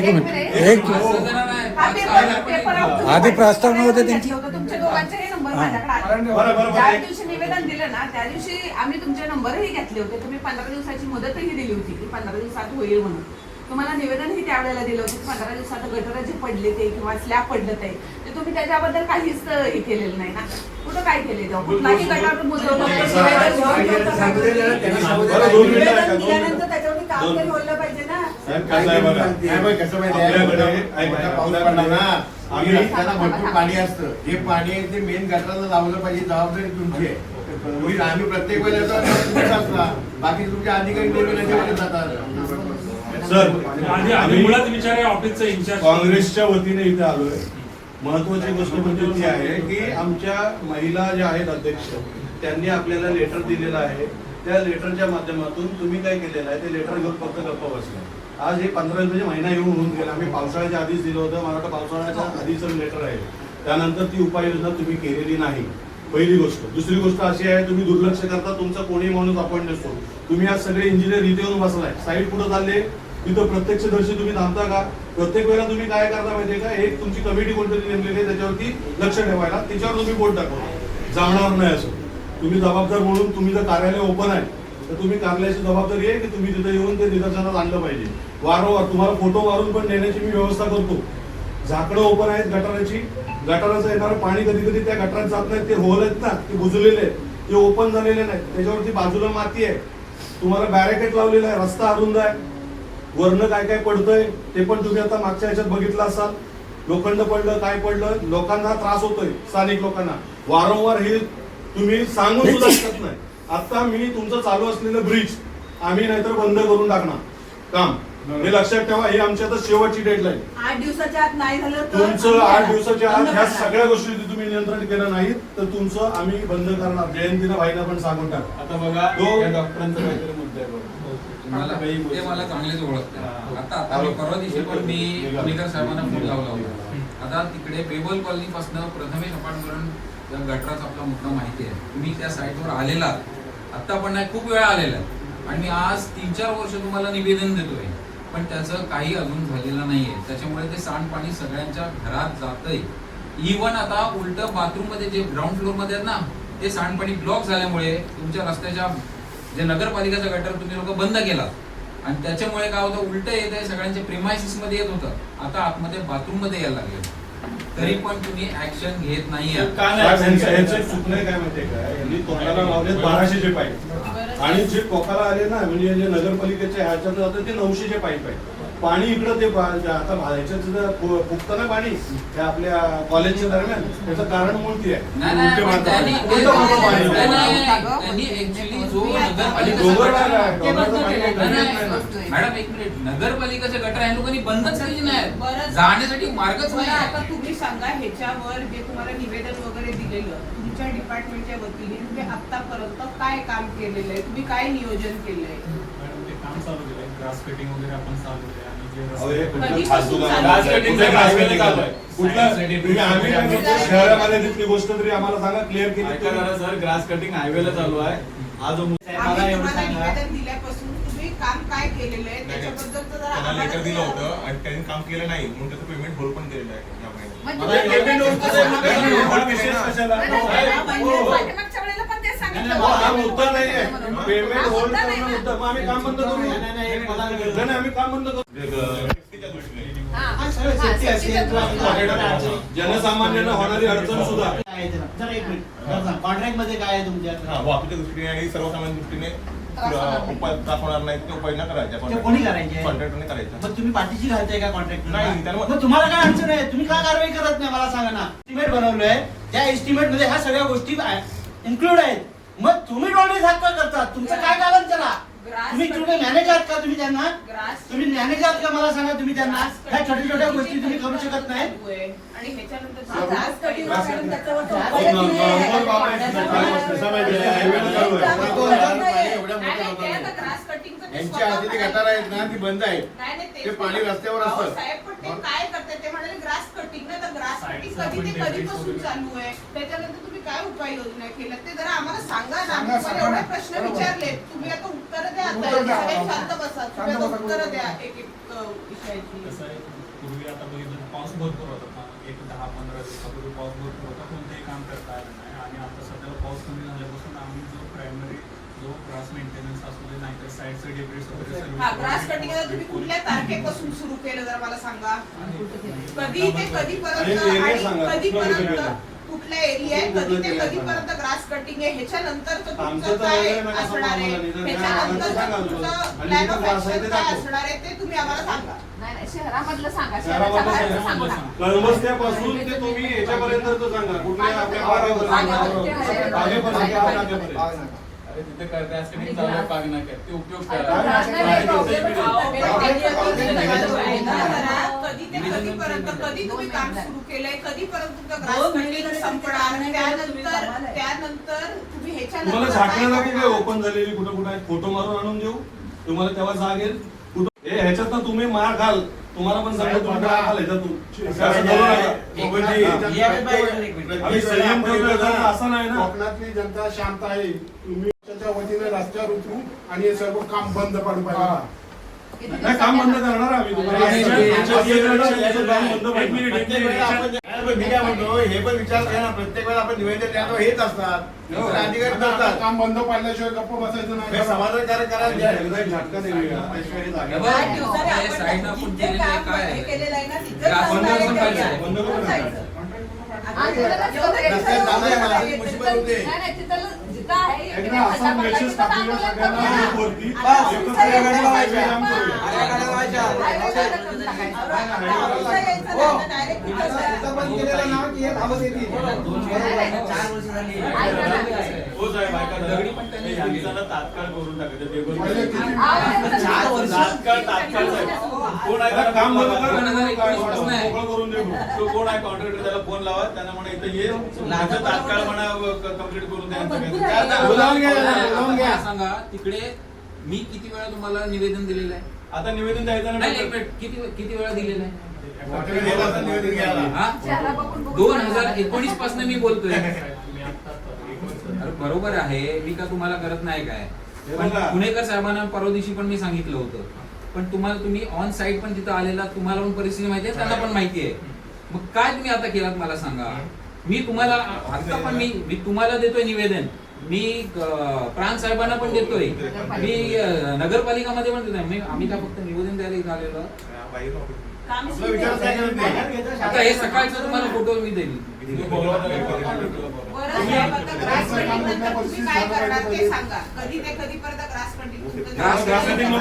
एक मिनिट एक आधी प्रस्तावनेमध्ये त्यांची- घेतलं होतं. तुमच्या दोघांचेही नंबर हा. माझ्याकडे ज्या. दिवशी निवेदन दिलं ना त्या दिवशी आम्ही तुमचे नंबरही घेतले होते तुम्ही पंधरा दिवसाची मुदतही दिली होती की पंधरा दिवसात होईल म्हणून तुम्हाला निवेदनही त्यावेळेला दिलं होतं की पंधरा दिवसात गटर जे पडले ते किंवा स्लॅब पडलं ते ते तुम्ही त्याच्याबद्दल काहीच अं, हे केलेलं नाही ना कुठं काय केले तेव्हा कुठलाही गटार नाही. बरं, दोन मिनिटं ऐका, दोन दिल्यानंतर मिनिटं. त्याच्यावर काम तरी होलं पाहिजे भरपूर पाणी असतं. हे पाणी आहे ते मेन गटारला लावलं पाहिजे जबाबदारी तुमची आहे. आम्ही प्रत्येक वेळेला असला बाकी तुमचे अधिकारी नदीमध्ये जातात. सर आम्ही मुळात विचार ऑफिसचा इन्चार्ज. काँग्रेसच्या वतीने इथे आलोय. महत्वाची गोष्ट म्हणजे ती आहे की आमच्या महिला ज्या आहेत अध्यक्ष त्यांनी आपल्याला लेटर दिलेलं आहे. त्या लेटरच्या माध्यमातून तुम्ही काय केलेलं आहे? ते लेटर घेऊन फक्त गप्प बसला आज हे पंधरा म्हणजे महिना येऊन होऊन गेला. आम्ही पावसाळ्याच्या आधीच दिलं होतं. मला वाटतं पावसाळ्याच्या आधीचं लेटर आहे. त्यानंतर ती उपाययोजना तुम्ही केलेली नाही. पहिली गोष्ट. दुसरी गोष्ट अशी आहे तुम्ही दुर्लक्ष करता. तुमचा कोणी माणूस अपॉइंट नसतो तुम्ही आज सगळे इंजिनियर इथे येऊन बसलाय. साईड पुढे चालले? तिथं प्रत्यक्षदर्शी तुम्ही थांबता का? प्रत्येक वेळेला तुम्ही काय करता माहितीये का? एक तुमची कमिटी कोणतरी नेमलेली आहे त्याच्यावरती लक्ष ठेवायला. त्याच्यावर तुम्ही बोट टाकवा जाणार नाही असं. तुम्ही जबाबदार म्हणून तुम्ही जर कार्यालय ओपन आहे तर तुम्ही कार्यालयाची जबाबदारी आहे की तुम्ही तिथे येऊन ते निदर्शनात आणलं पाहिजे. वारंवार तुम्हाला फोटो मारून पण नेण्याची मी व्यवस्था करतो. झाकडं ओपन आहेत गटाराची. गटाराचं येणारं पाणी कधी कधी त्या गटारात जात नाही ते होल आहेत ना ते बुजलेले आहेत. ते ओपन झालेले नाहीत. त्याच्यावरती बाजूला माती आहे. तुम्हाला बॅरिकेड लावलेला आहे. रस्ता अरुंद आहे. वरनं काय काय पडतंय ते पण तुम्ही आता मागच्या ह्याच्यात बघितलं असाल. लोखंड पडलं काय पडलं लोकांना त्रास होतोय. स्थानिक लोकांना. वारंवार हे तुम्ही सांगून सुद्धा शकत नाही. आता मी तुमचं चालू असलेलं ब्रिज आम्ही नाहीतर बंद करून टाकणार. काम. हे लक्षात ठेवा ही आमची आता शेवटची डेडलाईन आठ दिवसाच्या आत नाही झालं तर तुमचं आठ दिवसाच्या आत ह्या. सगळ्या गोष्टी तुम्ही नियंत्रण केलं नाहीत तर तुमचं आम्ही बंद करणार. जयंतीला भाईना पण सांगून टाका. आता बघा तो- डॉक्टरांचा काहीतरी मुद्दा आहे बघा. मला ते मला चांगलेच ओळखतात. आता आता मी परवा दिवशी पण मी पुणेकर साहेबांना फोन लावला होता. आता तिकडे बेबल कॉलनी पासून प्रथमेश अपार्टमेंट गटराचा आपला मुद्दा माहिती आहे. तुम्ही त्या साईटवर आलेला आत्ता पण नाही खूप वेळा आलेला आहे. आणि मी आज तीन चार वर्ष तुम्हाला निवेदन देतोय. पण त्याचं काही अजून झालेलं नाहीये. त्याच्यामुळे ते सांडपाणी सगळ्यांच्या घरात जातंय. इवन आता उलट बाथरूममध्ये जे ग्राउंड फ्लोरमध्ये आहेत ना ते सांडपाणी ब्लॉक झाल्यामुळे तुमच्या रस्त्याच्या जे नगरपालिकेचा गटर तुम्ही लोक बंद केला आणि त्याच्यामुळे काय होतं उलट येत आहे सगळ्यांच्या प्रेमायसिसमध्ये येत होतं. आता आतमध्ये बाथरूममध्ये यायला लागले तरी पण तुम्ही ऍक्शन घेत चुकलंय काय माहितीये का? यांनी टोकाला लावले बाराशेचे पाईप. आणि जे टोकाला आले ना म्हणजे जे नगरपालिकेच्या ह्याच्यात जातं ते नऊशेचे पाईप आहे. पाणी इकडं ते आता भा- ह्याच्यात सुद्धा फु- फुगतं ना पाणी त्या आपल्या कॉलेजच्या दरम्यान. त्याचं कारण मूर्ती आहे. नाही, नाही. नाही, नाही, आहे, आहे, नाही, नाही, नाही. मॅडम एक मिनिट. नगरपालिकेचे गटर ह्या लोकांनी बंदच केली नाही बरं. जाण्यासाठी मार्गच मला नाही आता तुम्ही सांगा ह्याच्यावर जे तुम्हाला निवेदन वगैरे दिलेलं तुमच्या डिपार्टमेंटच्या वतीने तुम्ही आतापर्यंत काय काम केलेलं आहे? तुम्ही काय नियोजन केलंय? मॅडम ते काम चालू केलंय. ग्रास कटिंग वगैरे आपण चालू केलंय. आणि जे अहो, हे रस्ते- कुठलं कधीपासून फालतू काम चालू आहे? कुठला तुम्ही आम्ही काय सिटी म्हणतो, शहरामध्ये तिथली गोष्ट तरी आम्हाला सांगा क्लिअर केली ऐका जरा सर ग्रास कटिंग हायवेला चालू आहे. हा जो मला आम्ही एवढं तुम्हाला सांगा. निवेदन दिल्यापासून काम काय केलेलं आहे त्याच्याबद्दल लेटर दिलं. होतं आणि त्यांनी काम केलं नाही म्हणून त्याचं पेमेंट पण केलेलं आहे या महिन्यात. आम्ही काम बंद करू. नाही, आम्ही काम बंद करू. जनसामान्यांना होणारी अडचण सुद्धा. कॉन्ट्रॅक्टमध्ये काय आहे तुमच्या? हा वाहतुकीच्या दृष्टीने आणि सर्वसामान्य दृष्टीने. उपाय नाही ते ते कोणी करायचे? कॉन्ट्रॅक्टरने करायच्या मग तुम्ही पाठीशी घालताय का कॉन्ट्रॅक्ट नाही, मग तुम्हाला काय अडचण आहे? तुम्ही काय कारवाई करत नाही? मला सांगा ना. एस्टिमेट बनवलंय. त्या एस्टिमेटमध्ये ह्या सगळ्या गोष्टी इन्क्लूड आहेत. मग तुम्ही डोळे झाक का करतात तुमचं काय कारण त्याला? ग्रास तुम्ही तुम्ही मॅनेज आहात का तुम्ही त्यांना ग्रास तुम्ही मॅनेज आहात का मला सांगा तुम्ही त्यांना ह्या छोट्या छोट्या गोष्टी तुम्ही करू शकत नाही हा, स्वतः आधी ते. गटार आहेत ना ती बंद आहेत ते पाणी रस्त्यावर असतं. साहेब पण ते काय करते ते म्हणाले ग्रास कटिंग नाही तर ग्रास कटिंग कधी ते कधीपासून चालू आहे त्याच्यानंतर काय उपाययोजना केल्या ते जरा आम्हाला सांगा ना सांगा, आम्ही एवढे. प्रश्न. विचारले तुम्ही आता उत्तर द्या आता उत्तर द्या. सगळे शांत बसा तुम्ही शांत आता बसा. उत्तर द्या एक एक विषयाची कसं आहे पूर्वी आता बघितलं पाऊस भरपूर होता ना. एक दहा पंधरा दिवसापूर्वी पाऊस भरपूर होता कोणतेही काम करता आलं नाही आणि आता सध्याला पाऊस कमी झाल्यापासून आम्ही जो प्रायमरी जो ग्रास मेंटेनन्स असू दे नाहीतर साईडचे डेब्रिस वगैरे सर्व हा ग्रास कटिंग तुम्ही कुठल्या तारखेपासून सुरू केलं जरा मला सांगा कधी ते कधीपर्यंत आणि सांगा. कधीपर्यंत कुठलं कुठला एरिया आहे कधी ते कधीपर्यंत ग्रास कटिंग आहे ह्याच्यानंतर आमचं तुमचं काय असणार आहे. ह्याच्यानंतर तुमचं. प्लॅन ऑफ ऍक्शन ते काय. असणार आहे ते तुम्ही आम्हाला सांगा नाही नाही शहरामधलं सांगा शहरामधलं शहराच्या सांगा. कळमस्त्यापासून ते तुम्ही याच्यापर्यंत सांगा कुठल्या आपल्या बागेपर्यंत. अरे तिथे करते असं चालू आहे पाणी नाक्यात ते उपयोग करा कधी ते कधीपर्यंत कधी तुम्ही काम सुरू केलंय कधीपर्यंत तुमचं ग्रास दोन महिने कटिंग झाले संपणार तुम्ही कामाला तुम्ही त्यानंतर कामाला आहे. त्यानंतर तुम्ही ह्याच्यानंतर तुम्हाला काय झाकण्याला कुठे करणार? ओपन झालेली कुठं कुठं आहे फोटो मारून आणून देऊ. तुम्हाला तेव्हा जागेल. कुठं हे ह्याच्यात ना तुम्ही मार खाल तुम्हाला पण सांगतो तुम्ही मार खाल ह्याच्यातून असं करू नका. आम्ही संयम ठेवतोय तर असं नाही ना. कोकणातली जनता शांत आहे. तुम्ही त्याच्या वतीने रस्त्यावर उतरू आणि हे सर्व काम बंद पडू पाहिजे. नाही काम बंद करणार आम्ही. तुम्हाला मी काय म्हणतो हे पण विचार करा ना. प्रत्येक वेळेला आपण निवेदन द्या हेच असतात. हो. अधिकारी करतात काम बंद पडल्याशिवाय गप्प बसायचं नाही. समाधानकारक करायला झटका देऊया. बंद करून एकदा असा मेसेज सगळ्यांना ग्रुपवरती. हा. हो तात्काळ करून टाकायचं काम करून देऊ? तो कोण आहे? कॉन्ट्रॅक्टर त्याला फोन लावा. त्यांना म्हणा इथं ये. तात्काळ म्हणा कंप्लीट करून द्या. बोलावून घ्या बोलावून घ्या. मला सांगा तिकडे मी किती वेळा तुम्हाला निवेदन दिलेलं आहे? आता निवेदन द्यायचं नाही एक ना मिनिट. किती किती वेळा दिलेलं आहे? गेला निवेदन घ्यायला. हा? दोन हजार एकोणीसपासून मी बोलतोय. बरोबर आहे. मी का तुम्हाला करत नाही काय? हे पण बघा. पुणेकर साहेबांना परवा दिवशी पण मी सांगितलं होतं. पण तुम्हाला तुम्ही ऑन साईट पण तिथं आलेला तुम्हाला पण परिस्थिती माहिती आहे त्यांना पण माहिती आहे. मग काय तुम्ही आता केलात मला सांगा? मी तुम्हाला आता पण मी मी तुम्हाला देतोय निवेदन. मी प्राण साहेबांना पण देतोय मी अं, नगरपालिकामध्ये पण देतोय मी आम्ही का फक्त निवेदन द्यायला आलेलो काय? आता हे सकाळचं तुम्हाला फोटो मी देईल ग्रास कटिंग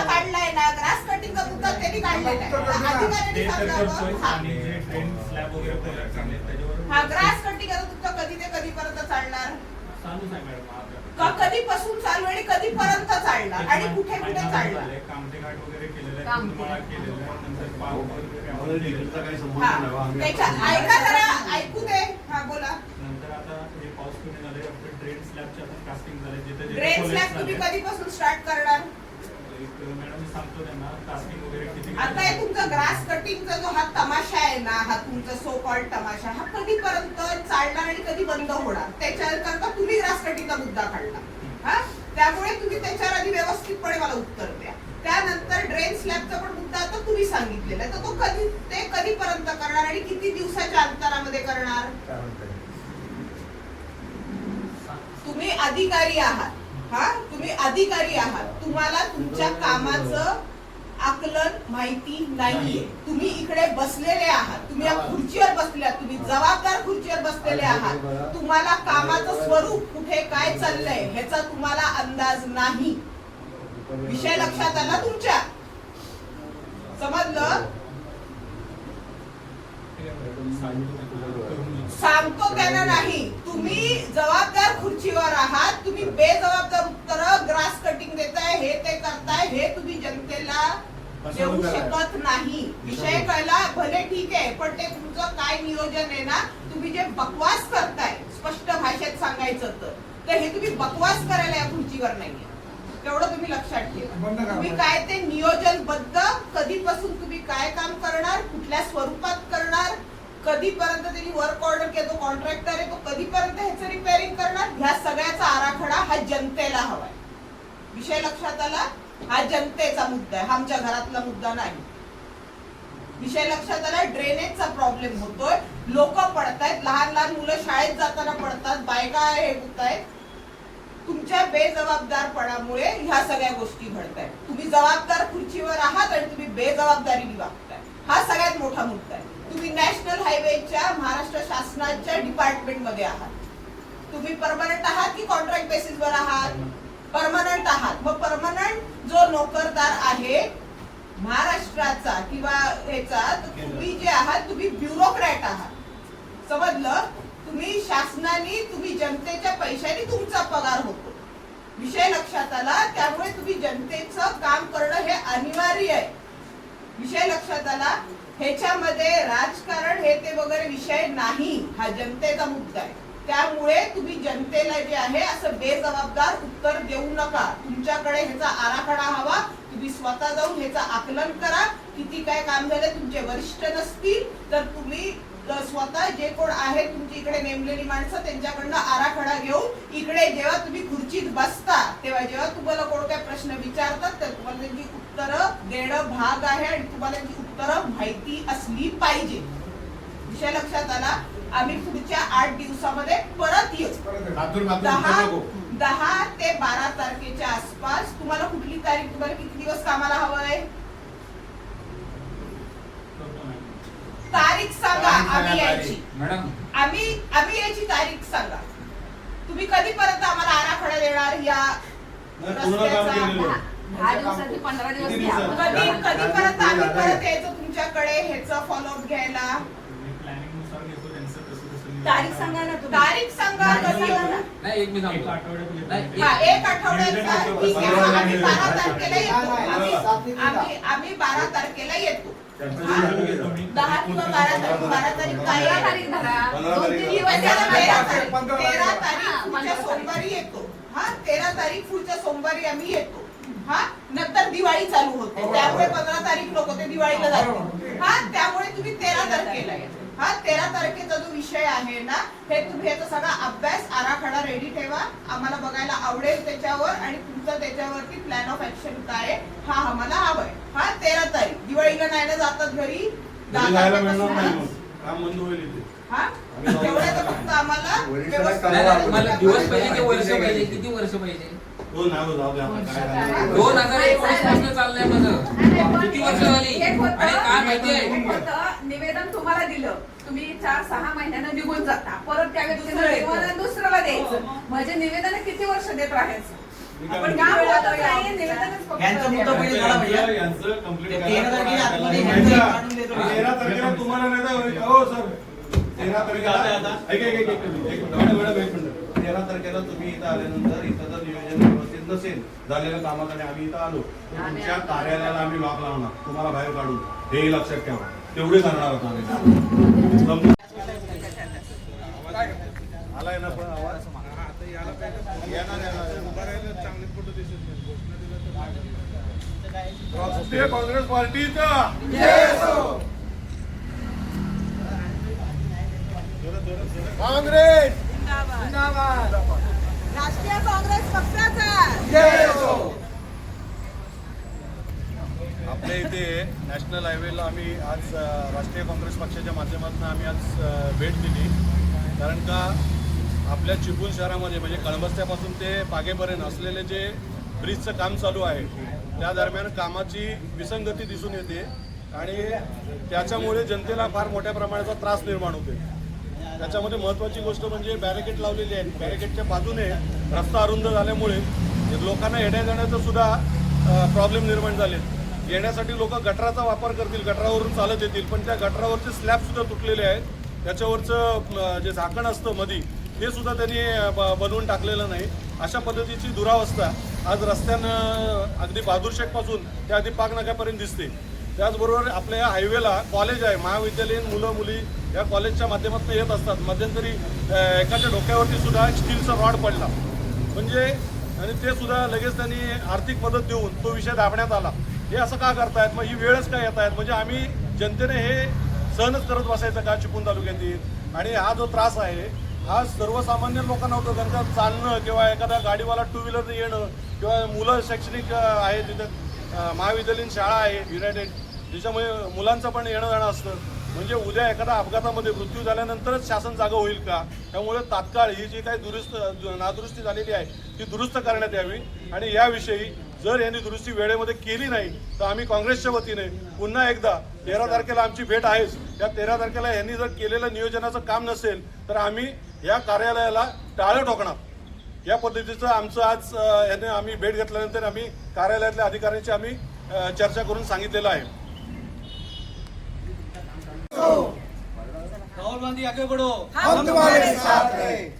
काढलाय ना ग्रास कटिंगचा मुद्दा त्यांनी काढलेला हा. चालले हा ग्रास कटिंग आता तुमचं कधी ते कधीपर्यंत चालणार. का कधीपासून चालू आणि कधीपर्यंत चालणार? आणि कुठे कुठे आता- ऐका जरा ऐकू दे. हा बोला. झाले आपलं ड्रेन स्लॅबच्या पण कास्टिंग झाले जिथे जिथे ड्रेन collapse स्लॅब तुम्ही. कधीपासून स्टार्ट करणार? एक मॅडम मी सांगतो त्यांना कास्टिंग वगैरे किती आता हे तुमचा ग्रास कटिंगचा जो हा तमाशा आहे ना हा तुमचा सो कॉल्ड तमाशा हा कधीपर्यंत चालणार आणि कधी बंद होणार? त्याच्याकरता तुम्ही ग्रास कटिंगचा मुद्दा काढला. हा? त्यामुळे तुम्ही त्याच्यावर आधी व्यवस्थितपणे मला उत्तर द्या. त्यानंतर ड्रेन स्लॅबचा पण मुद्दा आता तुम्ही सांगितलेला आहे. तर तो कधी ते कधीपर्यंत करणार आणि किती दिवसाच्या अंतरामध्ये करणार तुम्ही अधिकारी आहात. हा तुम्ही अधिकारी आहात. तुम्हाला तुमच्या कामाचं आकलन माहिती नाहीये. तुम्ही इकडे बसलेले आहात. तुम्ही या खुर्चीवर बसले आहात. तुम्ही जबाबदार खुर्चीवर बसलेले आहात. तुम्हाला कामाचं स्वरूप कुठे काय चाललंय ह्याचा तुम्हाला अंदाज नाही. विषय लक्षात आला तुमच्या? समजलं? सांगतो त्यांना नाही. तुम्ही जबाबदार खुर्चीवर आहात. तुम्ही बेजबाबदार उत्तर ग्रास कटिंग देताय हे ते करताय हे तुम्ही जनतेला देऊ शकत नाही. विषय कळला भले ठीक आहे पण ते तुमचं काय नियोजन आहे ना तुम्ही जे बकवास करताय स्पष्ट भाषेत सांगायचं तर तर हे तुम्ही बकवास करायला या खुर्चीवर नाहीये. तेवढं तुम्ही लक्षात ठेवा. तुम्ही काय ते नियोजनबद्ध कधीपासून तुम्ही काय काम करणार कुठल्या स्वरूपात करणार कधीपर्यंत त्यांनी वर्क ऑर्डर केला कॉन्ट्रॅक्टर आहे तो कधीपर्यंत ह्याचं रिपेअरिंग करणार ह्या सगळ्याचा आराखडा हा जनतेला हवाय. विषय लक्षात आला? हा जनतेचा मुद्दा आहे हा आमच्या घरातला मुद्दा नाही. विषय लक्षात आला? ड्रेनेजचा प्रॉब्लेम होतोय. लोक पडतायत लहान लहान मुलं शाळेत जाताना पडतात बायका हे होत आहेत तुमच्या बेजबाबदारपणामुळे ह्या सगळ्या गोष्टी घडतायत. तुम्ही जबाबदार खुर्चीवर आहात आणि तुम्ही बेजबाबदारी निवा हा सगळ्यात मोठा मुद्दा आहे तुम्ही नॅशनल हायवेच्या महाराष्ट्र शासनाच्या डिपार्टमेंट मध्ये आहात. तुम्ही परमनंट आहात की कॉन्ट्रॅक्ट बेसिसवर आहात? परमनंट आहात. मग परमनंट जो नोकरदार आहे महाराष्ट्राचा किंवा ह्याचा तुम्ही जे आहात तुम्ही ब्युरोक्रॅट आहात. समजलं? तुम्ही शासनाने तुम्ही जनतेच्या पैशाने तुमचा पगार होतो. विषय लक्षात आला? त्यामुळे तुम्ही जनतेचं काम करणं हे अनिवार्य आहे. विषय लक्षात आला? ह्याच्यामध्ये राजकारण हे ते वगैरे विषय नाही. हा जनतेचा मुद्दा आहे. त्यामुळे तुम्ही जनतेला जे आहे असं बेजबाबदार उत्तर देऊ नका. तुमच्याकडे ह्याचा आराखडा हवा. तुम्ही स्वतः जाऊन ह्याचं आकलन करा. किती काय काम झालं तुमचे वरिष्ठ नसतील तर तुम्ही स्वतः जे कोण आहे तुमची इकडे नेमलेली माणसं त्यांच्याकडनं आराखडा घेऊन इकडे जेव्हा तुम्ही खुर्चीत बसता तेव्हा जेव्हा तुम्हाला कोण काय प्रश्न विचारतात तर तुम्हाला त्यांची उत्तरं देणं भाग आहे आणि तुम्हाला त्यांची उत्तरं माहिती असली पाहिजे. विषय लक्षात आला आम्ही पुढच्या आठ दिवसामध्ये परत येऊ. दहा. दहा ते बारा तारखेच्या आसपास तुम्हाला कुठली तारीख तुम्हाला किती दिवस कामाला हवंय. तारीख सांगा तारीख सांगा, आम्ही. यायची मॅडम. आम्ही आम्ही याची तारीख सांगा. तुम्ही कधीपर्यंत आम्हाला आराखडा देणार या नाही, पूर्ण काम रस्त्याचा? कधी कधीपर्यंत आम्ही परत यायचं तुमच्याकडे ह्याचं फॉलोअप घ्यायला. मी प्लॅनिंगनुसार घेतो त्यांचं कसं कसं नियोजन तारीख सांगा ना तुम्ही. तारीख सांगा. नाही एक मी एक सांगतो. आठवड्यात नाही, येतो. हा एक आठवड्याचा ठीक आहे आम्ही बारा तारखेला येतो. आम्ही आम्ही आम्ही बारा तारखेला येतो. दहा किंवा बारा तारीख बारा तारीख काय पंधरा आहे? तारीख धरा. दोन तीन तेरा तारीख पंधरा तेरा तारीख. तारीख पुढच्या सोमवारी येतो. हा तेरा तारीख पुढच्या सोमवारी आम्ही येतो. हा? नंतर दिवाळी चालू होते. त्यामुळे पंधरा तारीख नको ते दिवाळीला जाते हा त्यामुळे तुम्ही तेरा तारखेला हा तेरा तारखेचा जो विषय आहे ना हे तुम्ही याचा सगळा अभ्यास आराखडा रेडी ठेवा. आम्हाला बघायला आवडेल त्याच्यावर आणि तुमचं त्याच्यावरती प्लॅन ऑफ ऍक्शन काय? आहे, हा आम्हाला हवाय. हा तेरा तारीख. दिवाळीला नाही ना जातात घरी? हा? तेवढ्याचं फक्त आम्हाला किती वर्ष पाहिजे? हो ना हो, जाऊ दे आता काय झालं. दोन हजार एकोणीसपासून चाललंय माझं किती वर्ष झाली आणि काय माहितीये निवेदन तुम्हाला दिलं तुम्ही चार सहा महिन्यानं निघून जाता परत त्या व्यक्तीला दुसरं येतं. निवेदन दुसऱ्याला द्यायचं म्हणजे निवेदन किती वर्ष देत राहायचं आपण? काम होत निवेदनच यांचा मुद्दा पहिले झाला यांचं. तेरा तारखेच्या आतमध्ये तेरा यांचं तेरा काढून देतो. तेरा तारखेला तुम्हाला नाही तर हो सर तारखेला आता-. ऐक ऐक एक मिनिट. तेरा तारखेला तुम्ही इथं आल्यानंतर नसेल झालेल्या कामाकडे आम्ही इथं आलो. तर तुमच्या कार्यालयाला आम्ही लॉक लावणार. तुम्हाला बाहेर काढून. हे लक्षात ठेवा. तेवढे करणार होतो आम्ही. आलाय ना पण आवाज. राष्ट्रीय काँग्रेस पार्टीचा. काँग्रेस. राष्ट्रीय काँग्रेस पक्षाचा. आपल्या इथे नॅशनल हायवेला आम्ही आज राष्ट्रीय काँग्रेस पक्षाच्या माध्यमातून आम्ही आज भेट दिली. कारण का आपल्या चिपळूण शहरामध्ये म्हणजे कळबस्त्यापासून ते पागेपर्यंत असलेले जे ब्रिजचं काम चालू आहे त्या दरम्यान कामाची विसंगती दिसून येते आणि त्याच्यामुळे जनतेला फार मोठ्या प्रमाणाचा त्रास निर्माण होते त्याच्यामध्ये महत्त्वाची गोष्ट म्हणजे बॅरिकेड लावलेली आहे बॅरिकेडच्या बाजूने रस्ता अरुंद झाल्यामुळे लोकांना येण्या जाण्याचं सुद्धा प्रॉब्लेम निर्माण झाले येण्यासाठी लोक गटराचा वापर करतील गटरावरून चालत येतील पण त्या गटरावरचे स्लॅब सुद्धा तुटलेले आहेत. त्याच्यावरचं जे झाकण असतं मधी ते सुद्धा त्यांनी ब- बनवून टाकलेलं नाही. अशा पद्धतीची दुरावस्था आज रस्त्यानं अगदी बहादूर शेखपासून ते अगदी पाकनाक्यापर्यंत दिसते. त्याचबरोबर आपल्या या हायवेला कॉलेज आहे महाविद्यालयीन मुलं मुली या कॉलेजच्या माध्यमातून येत असतात. मध्यंतरी एकाच्या डोक्यावरती सुद्धा स्टीलचा रॉड पडला. म्हणजे आणि ते सुद्धा लगेच त्यांनी आर्थिक मदत देऊन तो विषय दाबण्यात आला. हे असं का करतायत? मग ही वेळच का येत आहेत म्हणजे आम्ही जनतेने हे सहनच करत बसायचं का चिपळूण तालुक्यातील? आणि हा जो त्रास आहे हा सर्वसामान्य लोकांना होतो. कारण का चालणं किंवा एखादा गाडीवाला टू व्हीलर येणं किंवा मुलं शैक्षणिक आहे तिथे महाविद्यालयीन शाळा आहे युनायटेड ज्याच्यामुळे मुलांचं पण येणं जाणं असतं. म्हणजे उद्या एखादा अपघातामध्ये मृत्यू झाल्यानंतरच शासन जागा होईल का? त्यामुळे तात्काळ ही जी काही दुरुस्त नादुरुस्ती झालेली आहे ती दुरुस्त करण्यात यावी. आणि याविषयी जर यांनी दुरुस्ती वेळेमध्ये केली नाही तर आम्ही काँग्रेसच्या वतीने पुन्हा एकदा तेरा तारखेला आमची भेट आहेच. त्या तेरा तारखेला यांनी जर केलेलं नियोजनाचं काम नसेल तर आम्ही या कार्यालयाला टाळं ठोकणार. या पद्धतीचं आमचं आज अ, यांनी आम्ही भेट घेतल्यानंतर आम्ही कार्यालयातल्या अधिकाऱ्यांची आम्ही चर्चा करून सांगितलेलं आहे. राहुल गांधी आगे बढ़ो। हम तुम्हारे साथ हैं।